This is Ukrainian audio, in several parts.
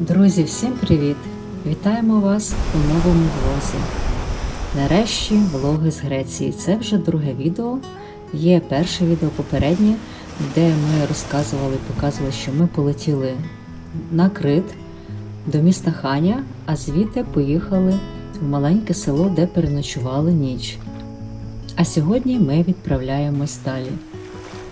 Друзі, всім привіт! Вітаємо вас у новому влозі. Нарешті влоги з Греції. Це вже друге відео. Є перше відео попереднє, де ми розказували, показували, що ми полетіли на Крит до міста Ханя, а звідти поїхали в маленьке село, де переночували ніч. А сьогодні ми відправляємось далі.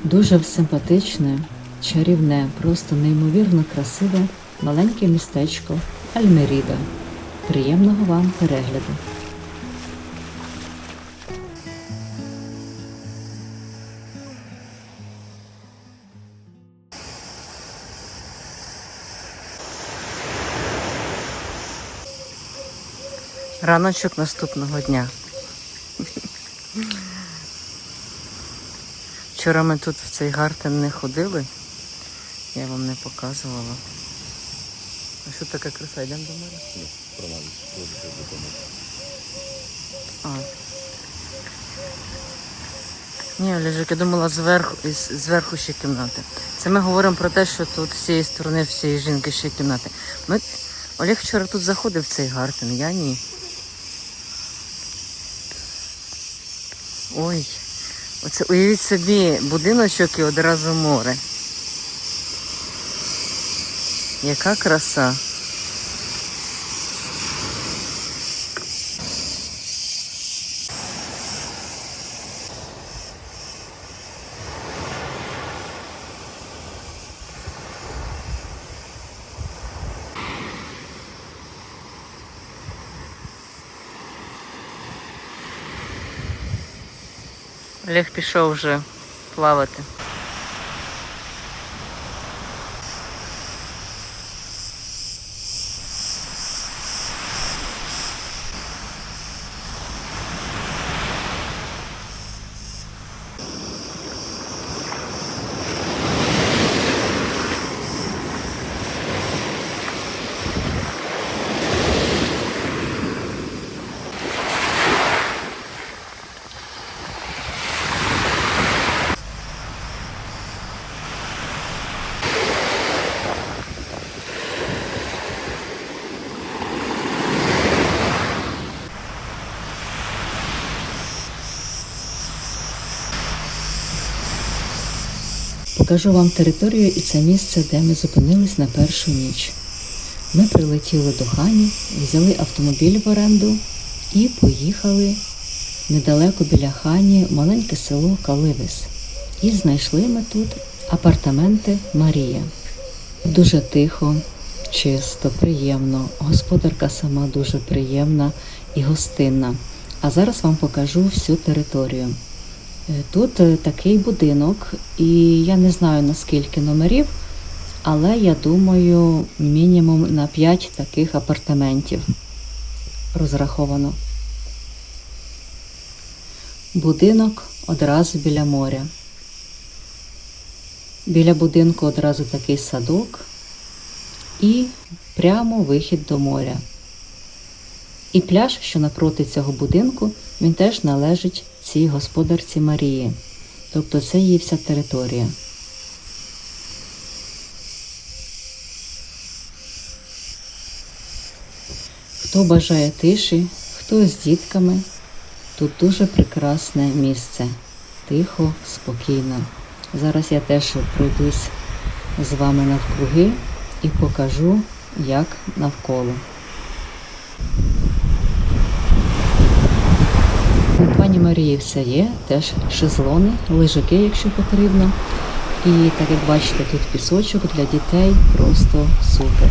Дуже симпатичне, чарівне, просто неймовірно красиве маленьке містечко Альмеріда. Приємного вам перегляду! Раночок наступного дня. Вчора ми тут в цей гартен не ходили. Я вам не показувала. А що така краса? Йдемо до моря? А. Ні, Олежик, я думала зверху, із- зверху ще кімнати. Це ми говоримо про те, що тут з цієї сторони в цієї жінки ще кімнати. Ми... Олег вчора тут заходив в цей гартен, я ні. Ой, оце уявіть собі будиночок і одразу море. Яка краса. Олег пішов вже плавати. Покажу вам територію і це місце, де ми зупинились на першу ніч. Ми прилетіли до Хані, взяли автомобіль в оренду і поїхали недалеко біля Хані маленьке село Каливис. І знайшли ми тут апартаменти Марія. Дуже тихо, чисто, приємно. Господарка сама дуже приємна і гостинна. А зараз вам покажу всю територію. Е, Тут е, такий будинок, і я не знаю наскільки номерів, але я думаю, мінімум на 5 таких апартаментів розраховано. Будинок одразу біля моря. Біля будинку одразу такий садок і прямо вихід до моря. І пляж, що напроти цього будинку, він теж належить цій господарці Марії. Тобто це її вся територія. Хто бажає тиші, хто з дітками, тут дуже прекрасне місце. Тихо, спокійно. Зараз я теж пройдусь з вами навкруги і покажу, як навколо. У Марії все є, теж шезлони, лежаки, якщо потрібно. І так як бачите, тут пісочок для дітей просто супер.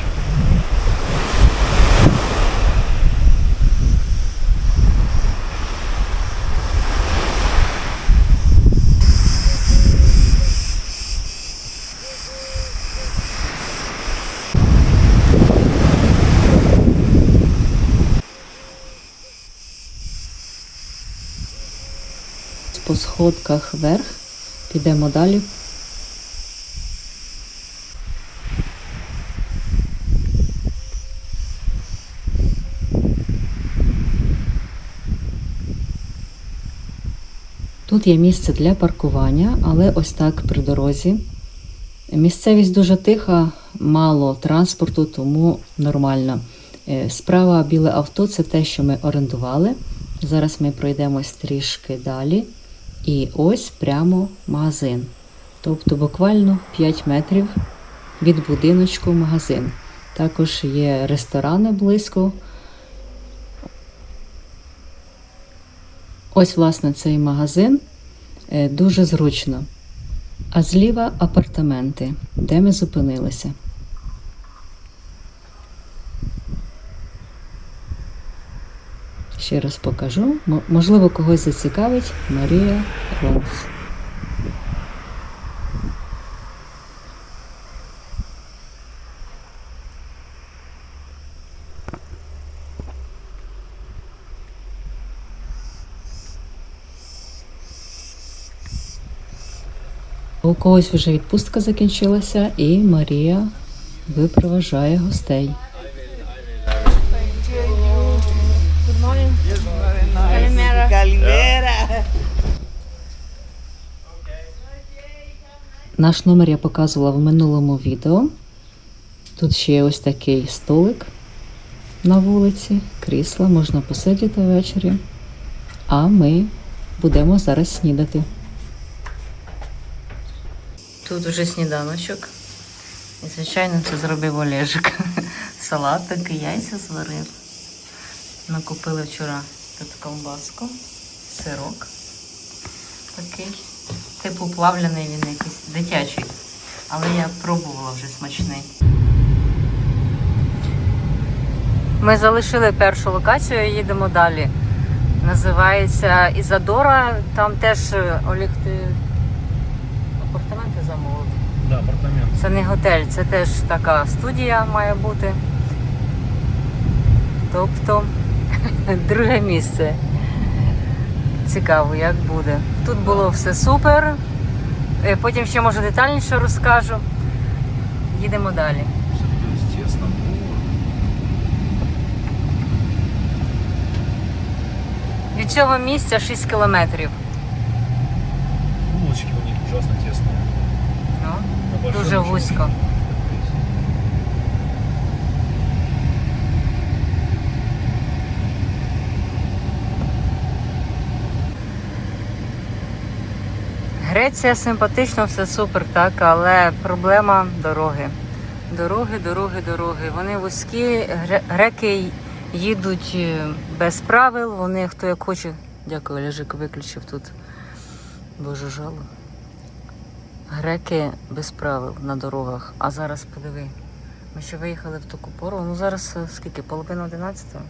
По сходках вверх підемо далі. Тут є місце для паркування, але ось так при дорозі Місцевість дуже тиха, мало транспорту, тому нормально. Е, Справа біле авто це те, що ми орендували. Зараз ми пройдемось трішки далі. І ось прямо магазин. Тобто буквально 5 метрів від будиночку магазин. Також є ресторани близько. Ось, власне, цей магазин Е, дуже зручно. А зліва апартаменти, де ми зупинилися. Ще раз покажу. Можливо, когось зацікавить Марія Ромс. У когось вже відпустка закінчилася, і Марія випроважає гостей. Καλημέρα. Καλημέρα. Наш номер я показувала в минулому відео. Тут ще є ось такий столик на вулиці, крісла, можна посидіти ввечері. А ми будемо зараз снідати. Тут вже сніданочок. І, звичайно, це зробив Олежик. Салатик, і яйця зварив. Накупили вчора тут ковбаску, сирок такий. Типу плавляний він якийсь дитячий. Але я пробувала вже смачний. Ми залишили першу локацію і їдемо далі. Називається Ізадора. Там теж е, Олег, ти апартаменти замовив. Да, апартамент. Це не готель, це теж така студія має бути. Тобто друге місце. Цікаво, як буде. Тут було все супер. Е, Потім ще може детальніше розкажу. Їдемо далі. Від цього місця 6 кілометрів. Улочки у них ужасно тесные. Ну, дуже вузько. Греція симпатично, все супер, так, але проблема дороги. Дороги, дороги, дороги. Вони вузькі, греки їдуть е, без правил, вони хто як хоче. Дякую, Олежик виключив тут. Боже жало. Греки без правил на дорогах. А зараз подиви. Ми ще виїхали в таку пору. Ну зараз е, скільки? Половина одинадцятого?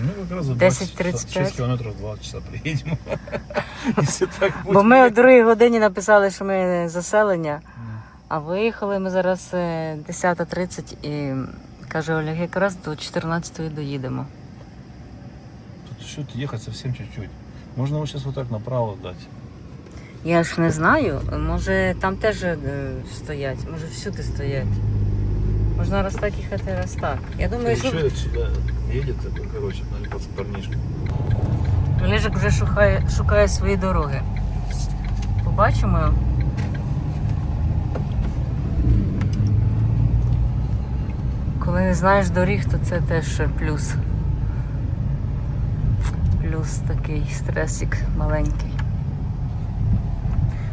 Ну, как раз за 10:35. 6 километров 2 часа приедем. Если так будет. Бо ми о другій годині написали, що ми заселення. А виїхали ми зараз е, 10.30 і каже Олег, якраз до 14-ї доїдемо. Тут еще ехать совсем чуть-чуть. Можно вот сейчас вот так направо дать. Я ж не знаю, може там теж е, стоять, може всюди стоять. Можна раз так їхати, раз так. Я думаю, що Еще сюда едет, такой, короче, наверное, пац- парнишка. Олежик вже шукає, шукає свої дороги. Побачимо. Коли не знаєш доріг, то це теж плюс. Плюс такий стресик маленький.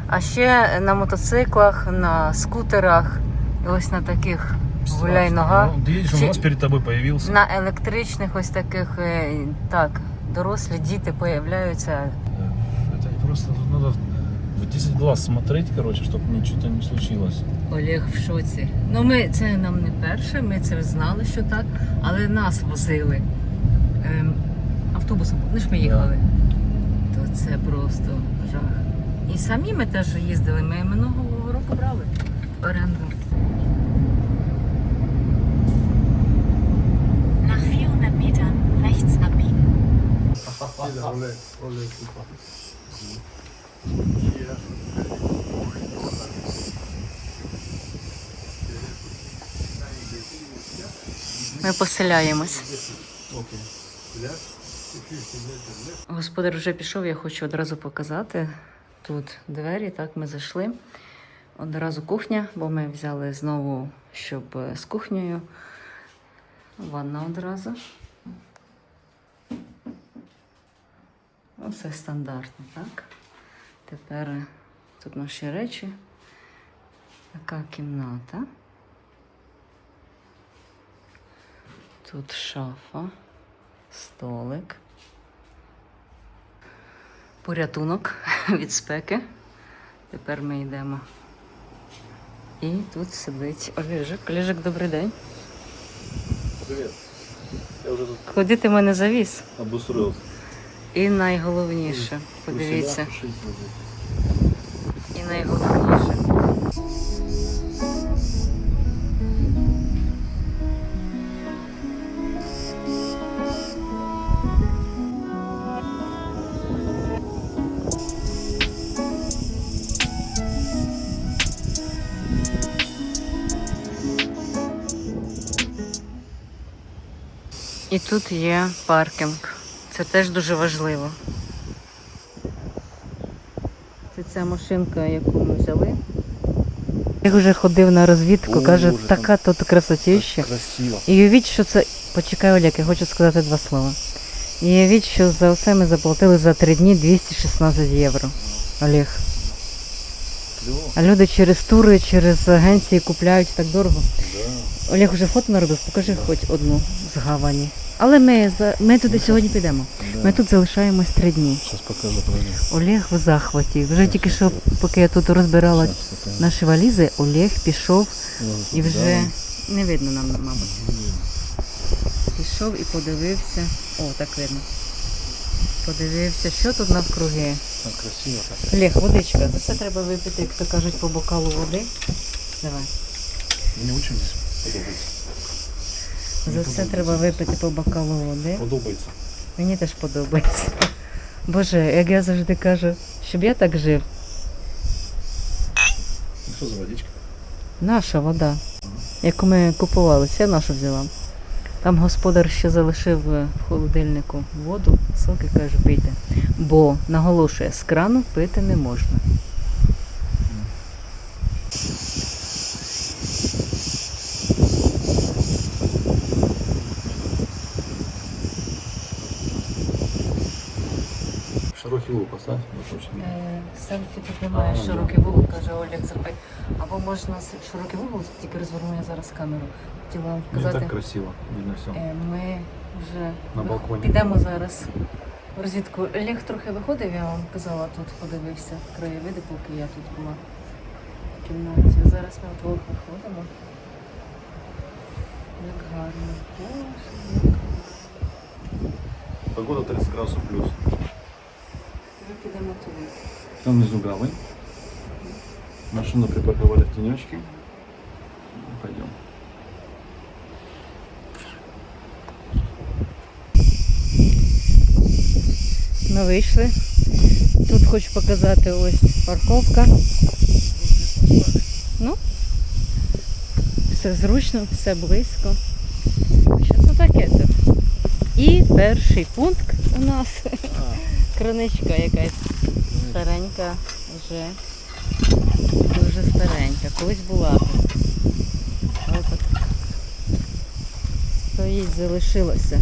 А ще на мотоциклах, на скутерах, і ось на таких гуляй Страшно. нога. Ну, ты едешь, он Чи- у нас перед тобой появился. На електричних ось таких, е, так, дорослі діти появляються. Э, Это просто тут надо в 10 глаз смотреть, короче, чтобы ничего не случилось. Олег в шоці. Ну, ми це нам не перше, ми це знали, що так, але нас возили ем, автобусом. Вони ж ми їхали. То це просто жах. І самі ми теж їздили. Ми минулого року брали в оренду. Ми поселяємось. Господар вже пішов, я хочу одразу показати. Тут двері, так, ми зайшли. Одразу кухня, бо ми взяли знову, щоб з кухнею. Ванна одразу. Оце стандартно, так? Тепер е, тут наші речі. Така кімната. Тут шафа, столик. Порятунок від спеки. Тепер ми йдемо. І тут сидить Олежик. Олежик, добрий день. Привет. Я уже тут Ходити мене завіз. обустроился. І найголовніше, подивіться, і найголовніше. І тут є паркінг. Це теж дуже важливо. Це ця машинка, яку ми взяли. Я вже ходив на розвідку, О, каже, Боже, така тут красотіща. Красиво. І уявіть, що це. Почекай, Олег, я хочу сказати два слова. І уявіть, що за все ми заплатили за три дні 216 євро. Олег. А люди через тури, через агенції купляють так дорого. Да. Олег вже фото наробив, покажи хоч одну з гавані. Але ми, за- ми туди сьогодні підемо. Да. Ми тут залишаємось три дні. Сейчас покажу, подожди. Олег в захваті. Вже тільки що, поки я тут розбирала наші валізи, Олег пішов Вот, і вже да. не видно нам, мабуть. Пішов і подивився. О, так видно. Подивився, що тут навкруги. Так красиво так. Олег, водичка. Це треба випити, як то кажуть, по бокалу води. Давай. Мені подобається. За це треба випити по бокалу води. Подобається. Мені теж подобається. Боже, як я завжди кажу, щоб я так жив. Ну, Що за водичка? Наша вода, яку ми купували, це я нашу взяла. Там господар ще залишив е, в холодильнику воду, соки каже, пийте. Бо наголошує, з крану пити не можна. Широкий лук поставь. Вот. Е, Селфі тут немає А, широкий вугол, каже Олег зроби. Або можна широкий вугол, тільки розверну я зараз камеру. Хотіла вам Не показати. так красиво. Видно все. Ми вже На балконі. підемо зараз в розвідку. Олег трохи виходив, я вам казала, тут подивився краєвиди, поки я тут була в кімнаті. Зараз ми вдвох виходимо. Як гарно. Боже, як. Погода 30 градусов плюс. Підемо туди. Там внизу гавань. Машину припарковали в тенечке. Пойдем. Ми вийшли. Тут хочу показати ось парковка. Ну, все зручно, все близько. Що це таке тут? І перший пункт у нас краничка якась старенька, вже дуже старенька. Колись була тут. Стоїть, залишилося.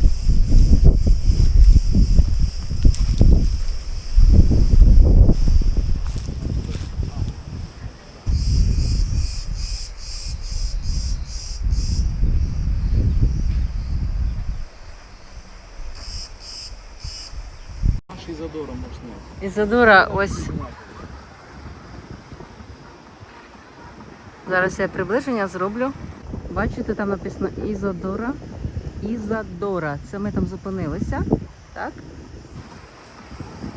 Ізодора, ось. Зараз я приближення зроблю. Бачите, там написано Ізодора. Ізодора. Це ми там зупинилися. Так?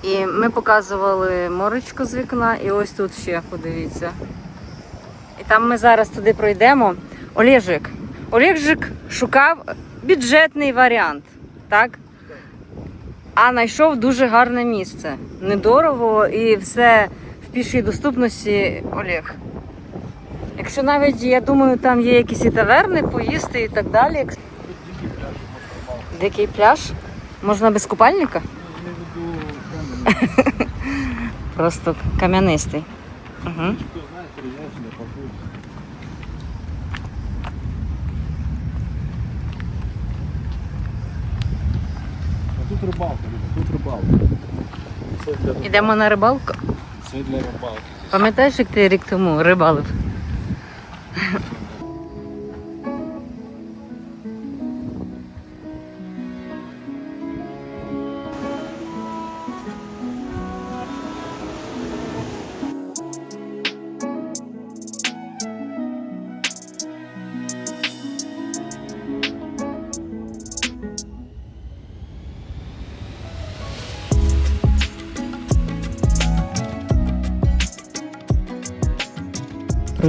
І ми показували моречко з вікна, і ось тут ще подивіться. І там ми зараз туди пройдемо. Олежик. Олежик шукав бюджетний варіант. Так? А знайшов дуже гарне місце. Недорого і все в пішій доступності Олег. Якщо навіть, я думаю, там є якісь і таверни, поїсти і так далі. Дикий пляж? Можна без купальника? Просто кам'янистий. Угу. Тут рибалка, тут рибалка. Це для рибалки. Ідемо на рибалку. Це для рибалки. Пам'ятаєш, як ти рік тому рибалив?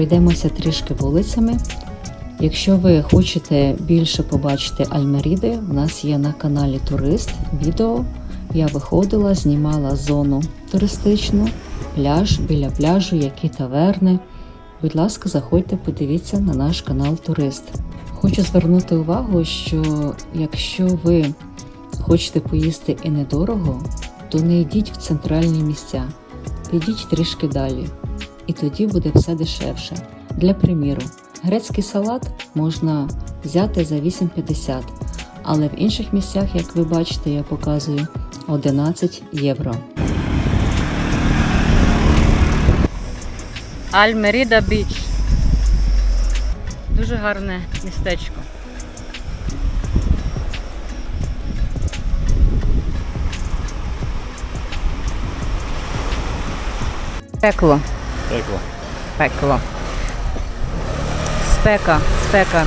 Пройдемося трішки вулицями. Якщо ви хочете більше побачити Альмеріди, в нас є на каналі Турист відео. Я виходила, знімала зону туристичну, пляж біля пляжу, які таверни. Будь ласка, заходьте, подивіться на наш канал Турист. Хочу звернути увагу, що якщо ви хочете поїсти і недорого, то не йдіть в центральні місця, підіть трішки далі і тоді буде все дешевше. Для приміру, грецький салат можна взяти за 8,50, але в інших місцях, як ви бачите, я показую 11 євро. Альмеріда Біч. Дуже гарне містечко. Пекло. Текло. Пекло. Спека, спека.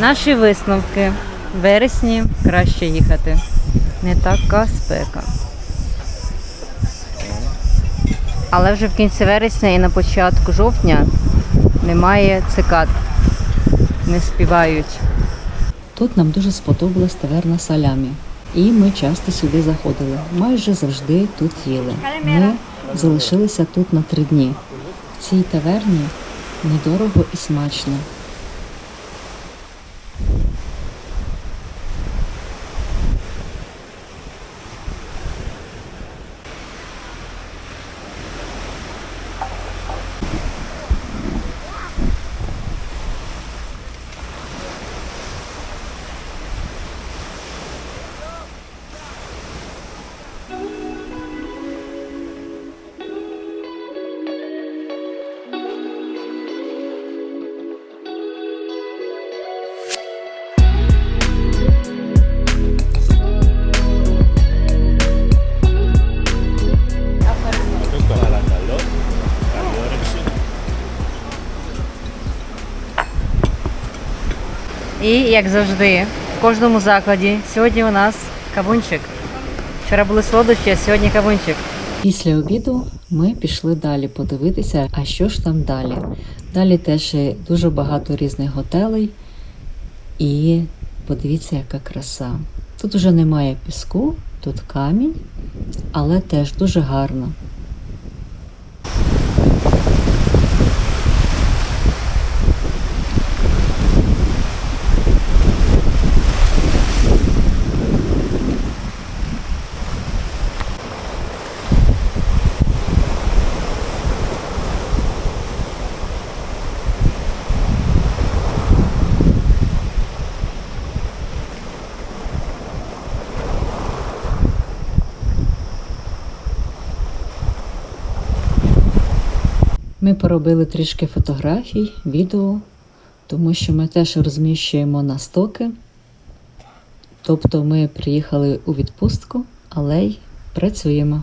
Наші висновки. В вересні краще їхати. Не така спека. Але вже в кінці вересня і на початку жовтня немає цикад. Не співають. Тут нам дуже сподобалась таверна салямі. І ми часто сюди заходили. Майже завжди тут їли. Ми залишилися тут на три дні. В цій таверні недорого і смачно. І як завжди, в кожному закладі сьогодні у нас кавунчик. Вчора були солодощі, а сьогодні кавунчик. Після обіду ми пішли далі подивитися, а що ж там далі. Далі теж дуже багато різних готелей. І подивіться, яка краса. Тут вже немає піску, тут камінь, але теж дуже гарно. Ми поробили трішки фотографій, відео, тому що ми теж розміщуємо на стоки. Тобто ми приїхали у відпустку, але й працюємо.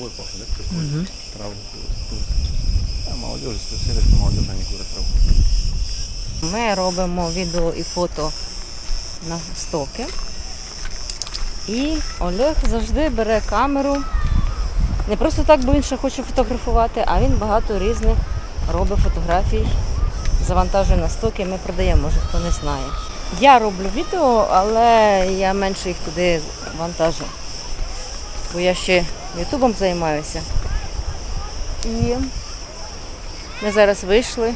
Травой пахнет, да? Угу. Траву. А молодежь, спасибо, что молодежь, они курят траву. Ми робимо відео і фото на стоки. І Олег завжди бере камеру Не просто так, бо він ще хоче фотографувати, а він багато різних робить фотографій, завантажує на стоки, ми продаємо, може хто не знає. Я роблю відео, але я менше їх туди вантажу. Бо я ще ютубом займаюся. І ми зараз вийшли.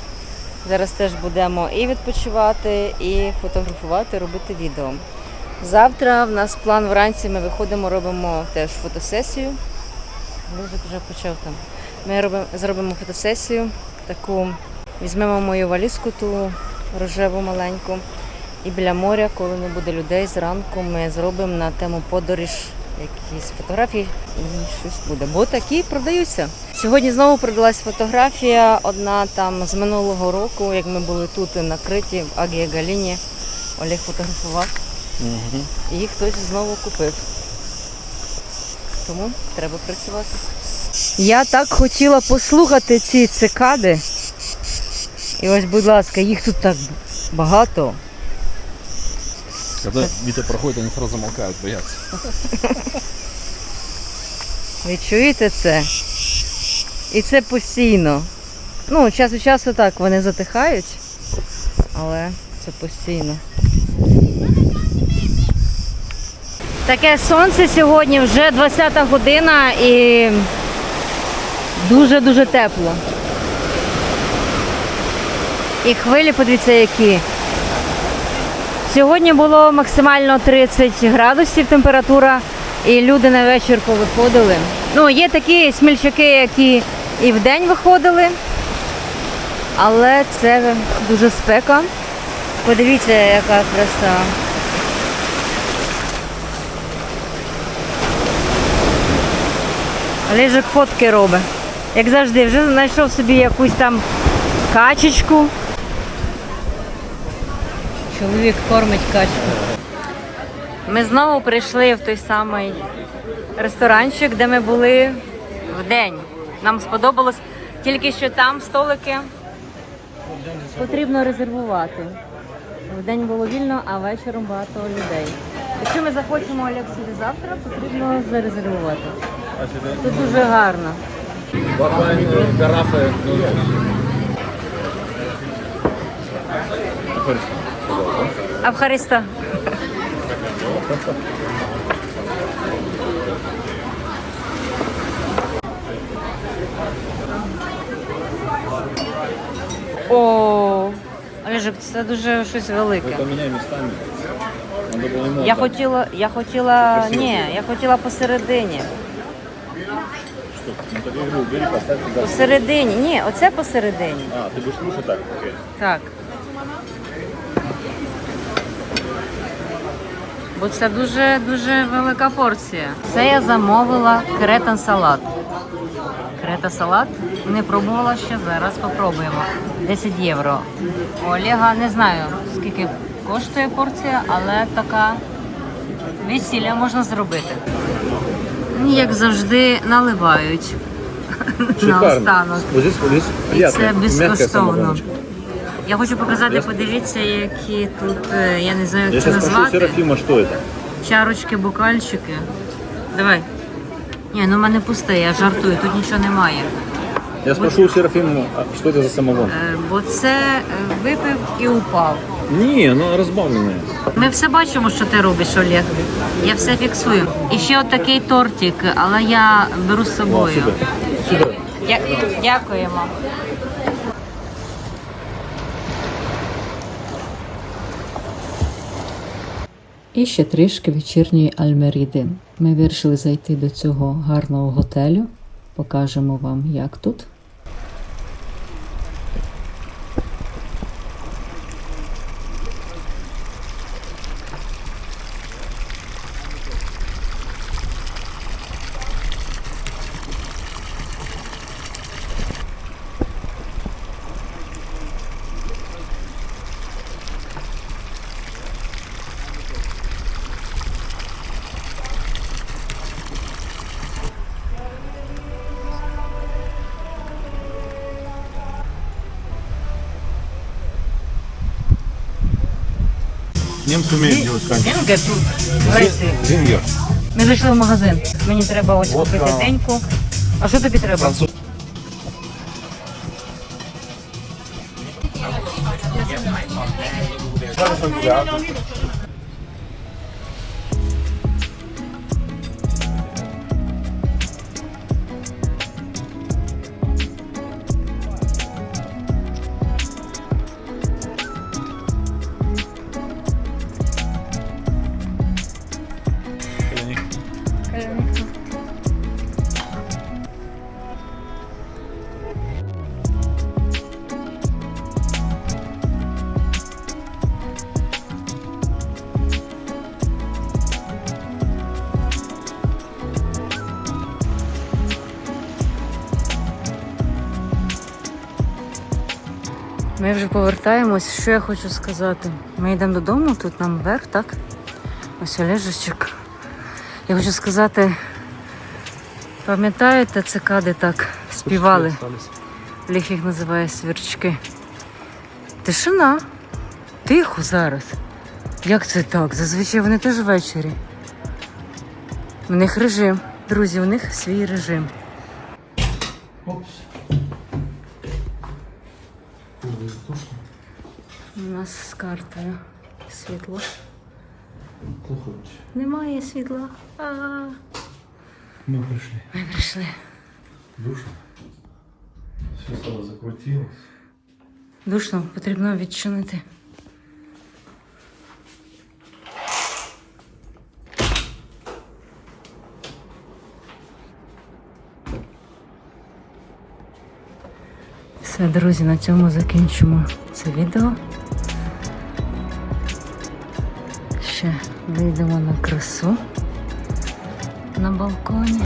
Зараз теж будемо і відпочивати, і фотографувати, робити відео. Завтра в нас план вранці. Ми виходимо, робимо теж фотосесію. Лежик вже почав там. Ми робимо, зробимо фотосесію, таку візьмемо мою валізку, ту рожеву маленьку. І біля моря, коли не буде людей, зранку ми зробимо на тему подорож якісь фотографії і щось буде. Бо такі продаються. Сьогодні знову продалась фотографія, одна там з минулого року, як ми були тут накриті в Агія Галіні. Олег фотографував. І їх хтось знову купив. Тому треба працювати. Я так хотіла послухати ці цикади. І ось, будь ласка, їх тут так багато. Когда Витя проходит, они сразу замолкают, боятся. Ви чуєте це? І це постійно. Ну, час від часу так вони затихають, але це постійно. Таке сонце сьогодні, вже 20 година і дуже-дуже тепло. І хвилі, подивіться, які. Сьогодні було максимально 30 градусів температура, і люди на вечір повиходили. Ну, є такі смільчаки, які і вдень виходили, але це дуже спека. Подивіться, яка краса. Лежик фотки робить. Як завжди, вже знайшов собі якусь там качечку. Чоловік кормить качку. Ми знову прийшли в той самий ресторанчик, де ми були в день. Нам сподобалось тільки що там столики потрібно резервувати. В день було вільно, а вечором багато людей. Якщо ми захочемо Олег сюди завтра, потрібно зарезервувати. Тут дуже гарно. Гарафы. Абхариста. О, Олежик, це дуже щось велике. Поменяй местами. Надо было ему Я отдать. хотіла, я хотіла, ні, я хотіла посередині. Что? Ну так я говорю, убери, поставь сюда. Посередині, ні, оце посередині. А, ты будешь слушать так? Окей. Так. Бо це дуже дуже велика порція. Це я замовила кретан салат. Крета салат не пробувала ще зараз. Попробуємо. 10 євро. Олега не знаю скільки коштує порція, але така весілля можна зробити. Як завжди, наливають І приятно. це безкоштовно. Я хочу показати, подивіться, які тут, е, я не знаю, як це назвати. Серафима, что это. Чарочки, бокальчики. Давай. Ні, ну в мене пусте, я жартую, тут нічого немає. Я спрошу у а что это за самогон? Е, Бо це е, випив і упав. Не, оно разбавленное. Ми все бачимо, що ти робиш, Олег. Я все фіксую. І ще такий тортик, але я беру з собою. Супер. Дя- Дякуємо. І ще трішки вечірньої Альмеріди. Ми вирішили зайти до цього гарного готелю. Покажемо вам, як тут. Немцы умеют делать канчи. Венгер тут. Венгер. Ми зайшли в магазин. Мені треба ось Водка. купити деньку. А що тобі треба? Ми вже повертаємось. Що я хочу сказати? Ми йдемо додому, тут нам вверх, так? Ось Олежечок. Я хочу сказати, пам'ятаєте цикади так співали? Ліх їх називає свірчки. Тишина. Тихо зараз. Як це так? Зазвичай вони теж ввечері. У них режим. Друзі, у них свій режим. Опс. Картою світло. Немає світла. А, Мы пришли. ми прийшли. Душно. Все стало закрутилось. Душно, потрібно відчинити. Все, друзі, на цьому закінчимо це відео. Вийдемо на красу на балконі.